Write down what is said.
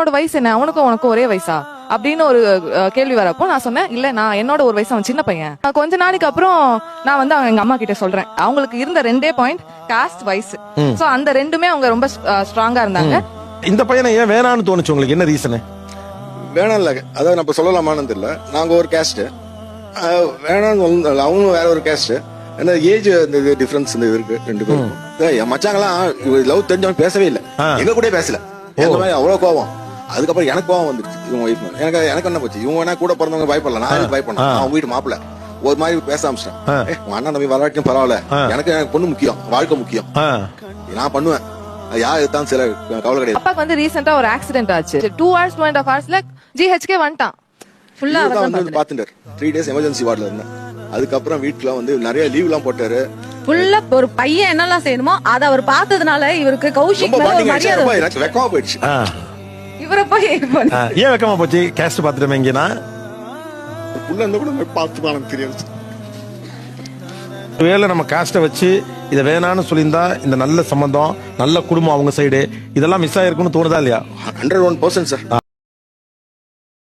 என்னோட வயசு என்ன? அவனுக்கும் உனக்கும் ஒரே வயசா? அப்படின்னு ஒரு கேள்வி வரப்போ நான் சொன்னேன் இல்ல நான் என்னோட ஒரு வயசு அவன் சின்ன பையன். நான் கொஞ்ச நாளைக்கு அப்புறம் நான் வந்து அவங்க எங்க அம்மா கிட்ட சொல்றேன். அவங்களுக்கு இருந்த ரெண்டே பாயிண்ட் காஸ்ட் வயசு சோ அந்த ரெண்டுமே அவங்க ரொம்ப ஸ்ட்ராங்கா இருந்தாங்க. இந்த பையனை ஏன் வேணான்னு தோணுச்சு உங்களுக்கு? என்ன ரீசனு வேணாம் இல்ல அதாவது நம்ம சொல்லலாமான்னு தெரியல. நாங்க ஒரு கேஸ்ட் வேணாம்னு அவங்களும் வேற ஒரு கேஸ்ட் ஏன்னா ஏஜ் இந்த டிஃபரன்ஸ் இந்த இருக்கு ரெண்டு பேரும் என் மச்சாங்கலாம் லவ் தெரிஞ்சவன் பேசவே இல்ல. எங்க கூட பேசல. அவ்வளவு கோவம் அதுக்கப்புறம் எனக்கு கோவம் வந்துருச்சு. இவங்க ஒய்ஃப் எனக்கு எனக்கு என்ன போச்சு? இவங்க வேணா கூட பிறந்தவங்க பயப்படல நான் ஆ. அவன் வீட்டு மாப்பிள்ள. ஒரு மாதிரி பேச. ஆரம்பிச்சிட்டேன். உன் அண்ணன் தம்பி வராட்டியும் பரவாயில்ல. எனக்கு எனக்கு பொண்ணு முக்கியம். வாழ்க்கை முக்கியம். நான் பண்ணுவேன். யார் எடுத்தாலும் சில கவலை கிடையாது. அப்பாக்கு வந்து ரீசெண்டா ஒரு ஆக்சிடென்ட் ஆச்சு. டூ ஹவர்ஸ் டூ அண்ட் ஹவர்ஸ்ல ஜிஹெச்கே வந்துட்டான். ஃபுல்லா தான் வந்து பாத்துட்டாரு த்ரீ டேஸ் எமர்ஜென்சி வார்டில் இருந்தேன். அதுக்கப்புறம் வீட்டுல வந்து நிறைய லீவ் எல்லாம் போட்டாரு. ஃபுல்லா ஒரு பையன் என்னெல்லாம் செய்யணுமோ அதை அவர் பார்த்ததுனால இவருக்கு கௌஷிக் மரியாதை வெக்கமா போயிடுச்சு. இவரை போய் ஏன் வெக்கமா போச்சு? கேஸ்ட் பாத்துட்டோமே இங்கன்னா உள்ள இருந்த கூட பார்த்து எனக்கு தெரியாது. ஒருவேளை நம்ம காஸ்ட்டை வச்சு இதை வேணான்னு சொல்லியிருந்தா இந்த நல்ல சம்பந்தம் நல்ல குடும்பம் அவங்க சைடு இதெல்லாம் மிஸ் ஆயிருக்கும்னு தோணுதா இல்லையா? Hundred one percent sir